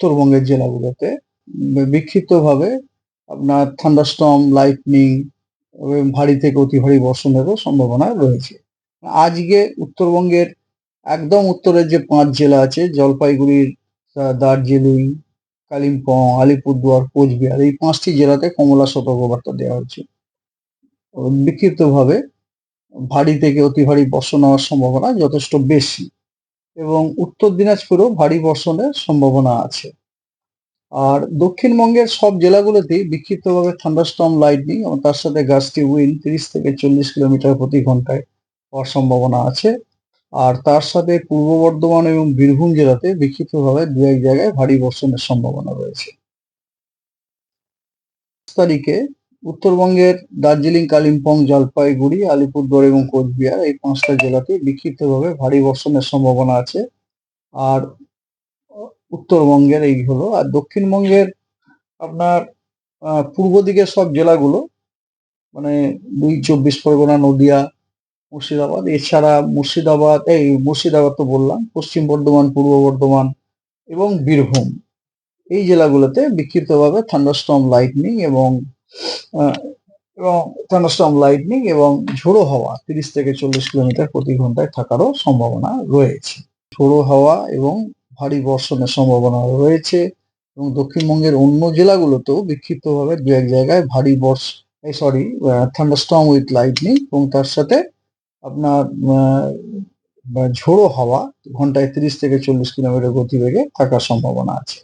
উত্তরবঙ্গের জেলাগুলোতে বিক্ষিপ্তভাবে আপনার থান্ডারস্টর্ম লাইটনিং ভারী থেকে অতি ভারী বর্ষণেরও সম্ভাবনা রয়েছে। আজকে উত্তরবঙ্গের একদম উত্তরের যে পাঁচ জেলা আছে, জলপাইগুড়ির দার্জিলিং, কালিম্পং, আলিপুরদুয়ার, কোচবিহার, এই পাঁচটি জেলাতে কমলা সতর্কবার্তা দেওয়া হচ্ছে। বিক্ষিপ্তভাবে ভারী থেকে অতি ভারী বর্ষণ হওয়ার সম্ভাবনা যথেষ্ট বেশি। এবং উত্তর দিনাজপুরেও ভারী বর্ষণের সম্ভাবনা আছে। আর দক্ষিণবঙ্গের সব জেলাগুলোতেই বিক্ষিপ্তভাবে থান্ডারস্টর্ম লাইটনিং এবং তার সাথে গাছটি উইন্ড তিরিশ থেকে চল্লিশ কিলোমিটার প্রতি ঘন্টায় হওয়ার সম্ভাবনা আছে। আর তার সাথে পূর্ব বর্ধমান এবং বীরভূম জেলাতে বিক্ষিপ্তভাবে দু এক জায়গায় ভারী বর্ষণের সম্ভাবনা রয়েছে। তারিখে উত্তরবঙ্গের দার্জিলিং, কালিম্পং, জলপাইগুড়ি, আলিপুরদুয়ার এবং কোচবিহার এই পাঁচটা জেলাতে বিক্ষিপ্তভাবে ভারী বর্ষণের সম্ভাবনা আছে। আর উত্তরবঙ্গের এই হলো, আর দক্ষিণবঙ্গের আপনার পূর্ব দিকের সব জেলাগুলো মানে দুই চব্বিশ পরগনা, নদিয়া, মুর্শিদাবাদ, এছাড়া মুর্শিদাবাদ, এই মুর্শিদাবাদ তো বললাম, পশ্চিম বর্ধমান, পূর্ব বর্ধমান এবং বীরভূম। এই জেলাগুলোতে বিক্ষিপ্তভাবে থান্ডারস্টর্ম লাইটনিং এবং এবং থান্ডারস্টর্ম লাইটনিং এবং ঝোড়ো হাওয়া, তিরিশ থেকে চল্লিশ কিলোমিটার প্রতি ঘন্টায় থাকারও সম্ভাবনা রয়েছে। ঝোড়ো হাওয়া এবং ভারী বর্ষণের সম্ভাবনা রয়েছে এবং দক্ষিণবঙ্গের অন্য জেলাগুলোতেও বিক্ষিপ্তভাবে দু এক জায়গায় ভারী বর্ষ সরি থান্ডারস্টর্ম উইথ লাইটনিং এবং তার সাথে আপনার ঝোড়ো হাওয়া ঘন্টায় তিরিশ থেকে চল্লিশ কিলোমিটার গতিবেগে থাকার সম্ভাবনা আছে।